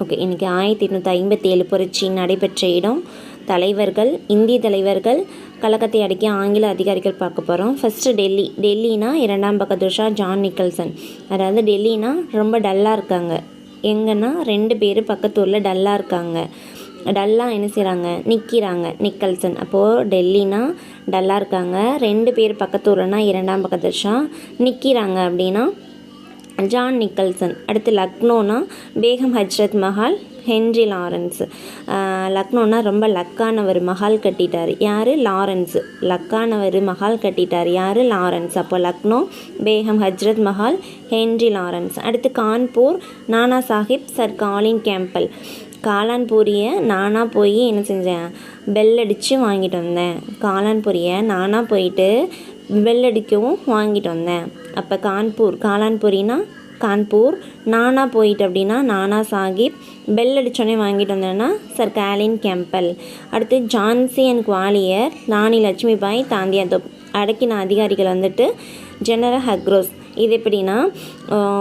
Okay இன்றைக்கி ஆயிரத்தி எட்நூற்றி ஐம்பத்தி ஏழு புரட்சி நடைபெற்ற இடம். தலைவர்கள் இந்திய தலைவர்கள் கழகத்தை அடக்கிய ஆங்கில அதிகாரிகள் பார்க்க போகிறோம் ஃபஸ்ட்டு டெல்லி. டெல்லினா இரண்டாம் பக்கதுஷா ஜான் நிக்கல்சன் அதாவது டெல்லினா ரொம்ப டல்லாக இருக்காங்க. எங்கன்னா ரெண்டு பேர் பக்கத்தூரில் டல்லாக இருக்காங்க. டல்லாக என்ன செய்கிறாங்க நிற்கிறாங்க நிக்கல்சன் அப்போது டெல்லினா டல்லாக இருக்காங்க. ரெண்டு பேர் பக்கத்தூர்னா இரண்டாம் பக்கத்து நிற்கிறாங்க அப்படின்னா ஜான் நிக்கல்சன். அடுத்து லக்னோனா பேகம் ஹஜ்ரத் மஹால் ஹென்ரி லாரன்ஸ். லக்னோனா ரொம்ப லக்கானவர் மஹால் கட்டிட்டார். யார்? லாரன்ஸ். லக்கானவர் மஹால் கட்டிட்டார். யார்? லாரன்ஸ். அப்போ லக்னோ பேகம் ஹஜ்ரத் மஹால் ஹென்ரி லாரன்ஸ். அடுத்து Kanpur Nana Sahib sir Colin Campbell. காளான்பூரியை நானாக போய் என்ன செஞ்சேன்? பெல் அடித்து வாங்கிட்டு வந்தேன். காளான்பூரியை நானாக போயிட்டு வெள்ளடிக்கவும் அடிக்கவும் வாங்கிட்டு வந்தேன். அப்போ கான்பூர் காலான்பூரினா கான்பூர் நானா போயிட்டு அப்படின்னா நானா சாஹிப் பெல் அடித்தோடனே வாங்கிட்டு வந்தேன்னா சர் கேலின் கேம்பல். அடுத்து ஜான்சி அண்ட் குவாலியர் ராணி லட்சுமிபாய் தாந்தியா தோப் அடக்கின அதிகாரிகள் வந்துட்டு ஜெனரல் ஹக்ரோஸ். இது எப்படின்னா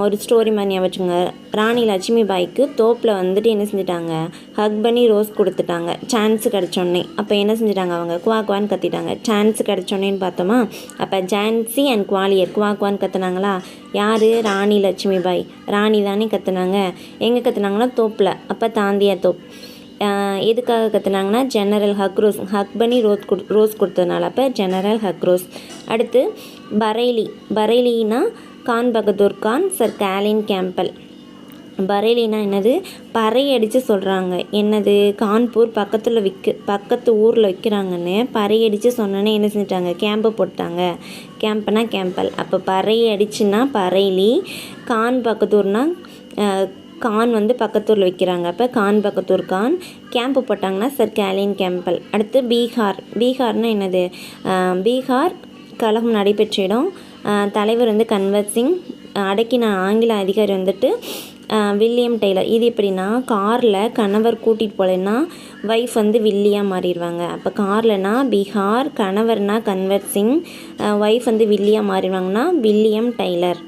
ஒரு ஸ்டோரி மாதிரி வச்சுங்க ராணி லட்சுமிபாய்க்கு தோப்பில் வந்துட்டு என்ன செஞ்சிட்டாங்க? ஹக் பண்ணி ரோஸ் கொடுத்துட்டாங்க. சான்ஸ் கிடச்சோன்னே. அப்போ என்ன செஞ்சிட்டாங்க அவங்க? குவா குவான்னு கத்திட்டாங்க. சான்ஸ் கிடச்சோன்னேன்னு பார்த்தோமா? அப்போ ஜான்சி அண்ட் குவாலியர் குவா குவான்னு கத்துனாங்களா? யார்? ராணி லட்சுமி பாய். ராணி தானே கத்துனாங்க. எங்கே கத்துனாங்கன்னா தோப்பில். அப்போ தாந்தியா தோப். எதுக்காக கற்றுனாங்கன்னா ஜெனரல் ஹக்ரோஸ் ஹக் பண்ணி ரோஸ் கொடு ரோஸ் கொடுத்ததுனால அப்போ ஜெனரல் ஹக்ரோஸ் அடுத்து Bareilly பரேலினா Khan Bahadur Khan sir Colin Campbell பரேலினா என்னது? பறை அடித்து சொல்கிறாங்க என்னது? கான்பூர் பக்கத்தில் விற்க பக்கத்து ஊரில் விற்கிறாங்கன்னு பறை அடித்து சொன்னோன்னே என்ன செஞ்சிட்டாங்க? கேம்பு போட்டாங்க. கேம்ப்னா கேம்பல் அப்போ பறை அடிச்சுன்னா பறைலி கான் பக்கத்தூர்னா கான் வந்து பக்கத்தூரில் வைக்கிறாங்க. அப்போ கான் பக்கத்தூர் கான். கேம்ப்பு போட்டாங்கன்னா சர் கேலின் கேம்பல் அடுத்து பீகார். பீகார்னா என்னது? பீகார் கழகம் நடைபெற்ற இடம். தலைவர் வந்து கன்வர் சிங். அடக்கின ஆங்கில அதிகாரி வந்துட்டு வில்லியம் டெய்லர். இது எப்படின்னா காரில் கணவர் கூட்டிகிட்டு போகலன்னா ஒய்ஃப் வந்து வில்லியாக மாறிடுவாங்க. அப்போ கார்லனா பீகார் கணவர்னா கன்வர் சிங். ஒய்ஃப் வந்து வில்லியாக மாறிடுவாங்கன்னா வில்லியம் டெய்லர்.